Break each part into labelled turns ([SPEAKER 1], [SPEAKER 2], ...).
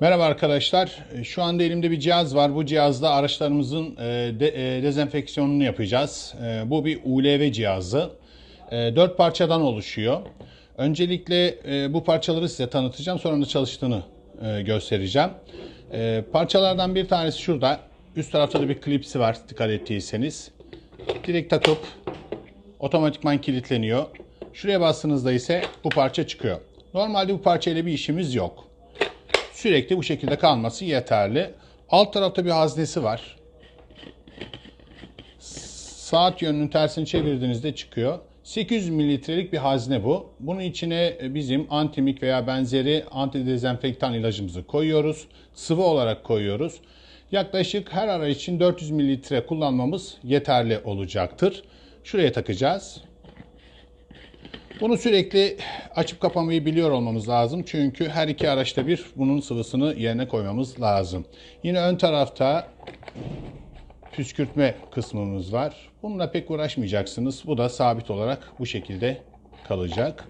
[SPEAKER 1] Merhaba arkadaşlar. E, Şu anda elimde bir cihaz var. Bu cihazda araçlarımızın e, de- e, dezenfeksiyonunu yapacağız. Bu bir ULV cihazı. Dört parçadan oluşuyor. Öncelikle bu parçaları size tanıtacağım. Sonra da çalıştığını göstereceğim. Parçalardan bir tanesi şurada. Üst tarafta da bir klipsi var dikkat ettiyseniz. Direkt takıp otomatikman kilitleniyor. Şuraya bastığınızda ise bu parça çıkıyor. Normalde bu parçayla bir işimiz yok sürekli bu şekilde kalması yeterli. Alt tarafta bir haznesi var. Saat yönünün tersini çevirdiğinizde çıkıyor. 800 mililitrelik bir hazne bu. Bunun içine bizim antimik veya benzeri antidezenfektan ilacımızı koyuyoruz. Sıvı olarak koyuyoruz. Yaklaşık her ara için 400 mililitre kullanmamız yeterli olacaktır. Şuraya takacağız. Bunu sürekli açıp kapamayı biliyor olmamız lazım. Çünkü her iki araçta bir bunun sıvısını yerine koymamız lazım. Yine ön tarafta püskürtme kısmımız var. Bununla pek uğraşmayacaksınız. Bu da sabit olarak bu şekilde kalacak.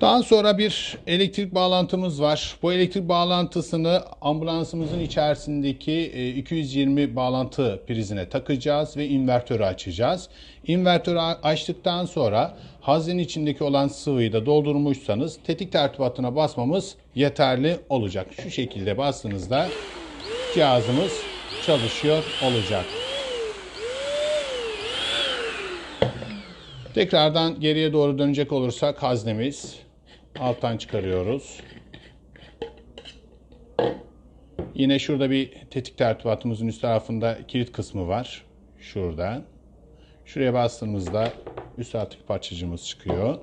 [SPEAKER 1] Daha sonra bir elektrik bağlantımız var. Bu elektrik bağlantısını ambulansımızın içerisindeki e, 220 bağlantı prizine takacağız ve invertörü açacağız. İnvertörü açtıktan sonra haznenin içindeki olan sıvıyı da doldurmuşsanız tetik tertibatına basmamız yeterli olacak. Şu şekilde bastığınızda cihazımız çalışıyor olacak. Tekrardan geriye doğru dönecek olursak haznemiz alttan çıkarıyoruz. Yine şurada bir tetik tertibatımızın üst tarafında kilit kısmı var. Şurada. Şuraya bastığımızda üst taraftaki parçacığımız çıkıyor.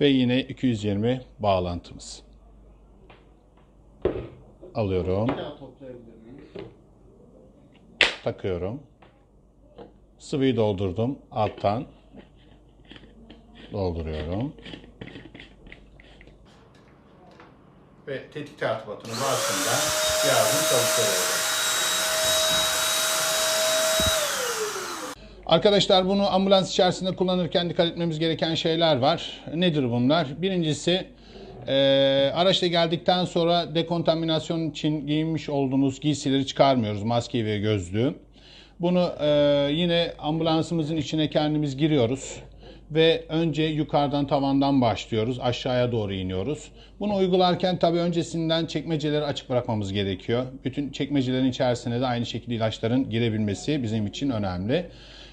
[SPEAKER 1] Ve yine 220 bağlantımız. Alıyorum. Takıyorum. Sıvıyı doldurdum alttan. Dolduruyorum. Ve tetik tertibatını bastığımda cihazın çalışıyor olacak. Arkadaşlar bunu ambulans içerisinde kullanırken dikkat etmemiz gereken şeyler var. Nedir bunlar? Birincisi eee araçta geldikten sonra dekontaminasyon için giyinmiş olduğunuz giysileri çıkarmıyoruz. Maskeyi ve gözlüğü. Bunu eee, yine ambulansımızın içine kendimiz giriyoruz ve önce yukarıdan tavandan başlıyoruz. Aşağıya doğru iniyoruz. Bunu uygularken tabii öncesinden çekmeceleri açık bırakmamız gerekiyor. Bütün çekmecelerin içerisine de aynı şekilde ilaçların girebilmesi bizim için önemli.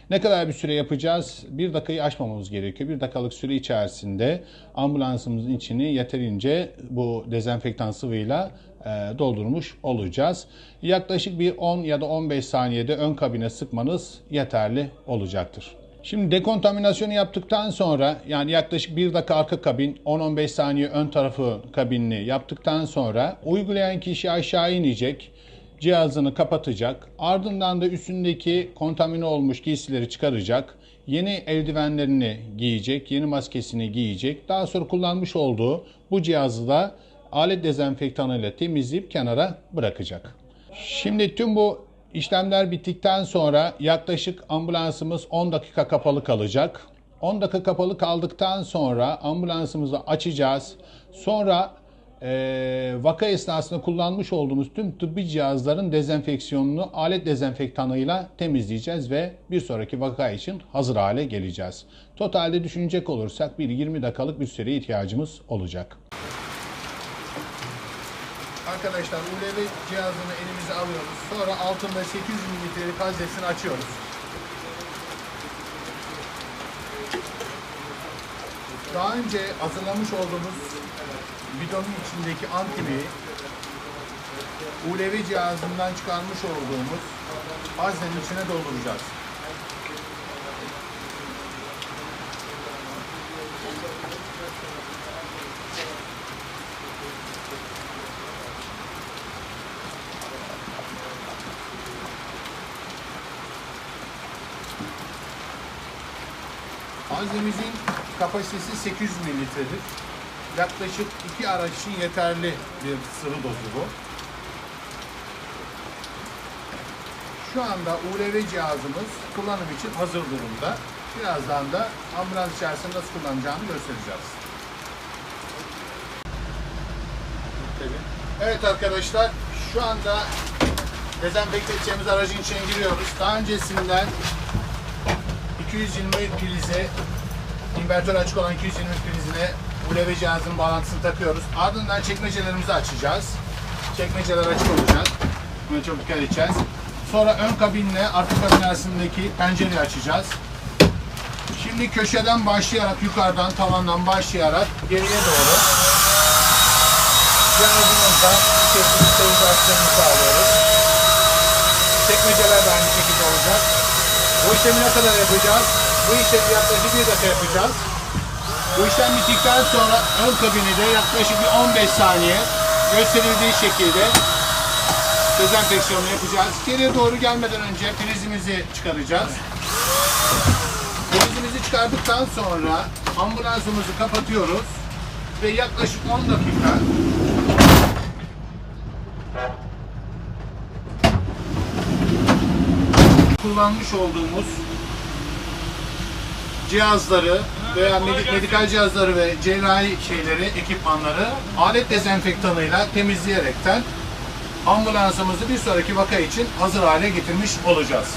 [SPEAKER 1] Ne kadar bir süre yapacağız? Bir dakikayı aşmamamız gerekiyor. Bir dakikalık süre içerisinde ambulansımızın içini yeterince bu dezenfektan sıvıyla e, doldurmuş olacağız. Yaklaşık bir 10 ya da 15 saniyede ön kabine sıkmanız yeterli olacaktır. Şimdi dekontaminasyonu yaptıktan sonra yani yaklaşık 1 dakika arka kabin 10-15 saniye ön tarafı kabinini yaptıktan sonra uygulayan kişi aşağı inecek cihazını kapatacak. Ardından da üstündeki kontamine olmuş giysileri çıkaracak. Yeni eldivenlerini giyecek, yeni maskesini giyecek. Daha sonra kullanmış olduğu bu cihazı da alet dezenfektanıyla temizleyip kenara bırakacak. Şimdi tüm bu işlemler bittikten sonra yaklaşık ambulansımız 10 dakika kapalı kalacak. 10 dakika kapalı kaldıktan sonra ambulansımızı açacağız. Sonra eee, vaka esnasında kullanmış olduğumuz tüm tıbbi cihazların dezenfeksiyonunu alet dezenfektanıyla temizleyeceğiz ve bir sonraki vaka için hazır hale geleceğiz. Totalde düşünecek olursak bir 20 dakikalık bir süreye ihtiyacımız olacak. Arkadaşlar ULV cihazını elimize alıyoruz. Sonra altında 800 mililitrelik haznesini açıyoruz. Daha önce hazırlamış olduğumuz bidonun içindeki antimi ULV cihazından çıkarmış olduğumuz haznenin içine dolduracağız. Haznemizin kapasitesi 800 mililitredir. Yaklaşık iki araç için yeterli bir sıvı dozu bu. Şu anda ULV cihazımız kullanım için hazır durumda. Birazdan da ambulans içerisinde nasıl kullanacağını göstereceğiz. Evet arkadaşlar şu anda dezenfekte edeceğimiz aracın içine giriyoruz. Daha öncesinden 220 prize invertör açık olan 220 prizine ULV cihazının bağlantısını takıyoruz. Ardından çekmecelerimizi açacağız. Çekmeceler açık olacak. Buna çok dikkat edeceğiz. Sonra ön kabinle arka kabin arasındaki pencereyi açacağız. Şimdi köşeden başlayarak yukarıdan tavandan başlayarak geriye doğru cihazımızda şekilde stabilizasyonunu sağlıyoruz. Çekmeceler de aynı şekilde olacak. Bu işlemi ne kadar yapacağız? Bu işlemi yaklaşık bir dakika yapacağız. Bu işlem bittikten sonra ön kabini de yaklaşık bir 15 saniye gösterildiği şekilde dezenfeksiyonu yapacağız. Geriye doğru gelmeden önce prizimizi çıkaracağız. Prizimizi çıkardıktan sonra ambulansımızı kapatıyoruz ve yaklaşık 10 dakika kullanmış olduğumuz cihazları veya medi- medikal cihazları ve cerrahi şeyleri, ekipmanları alet dezenfektanıyla temizleyerekten ambulansımızı bir sonraki vaka için hazır hale getirmiş olacağız.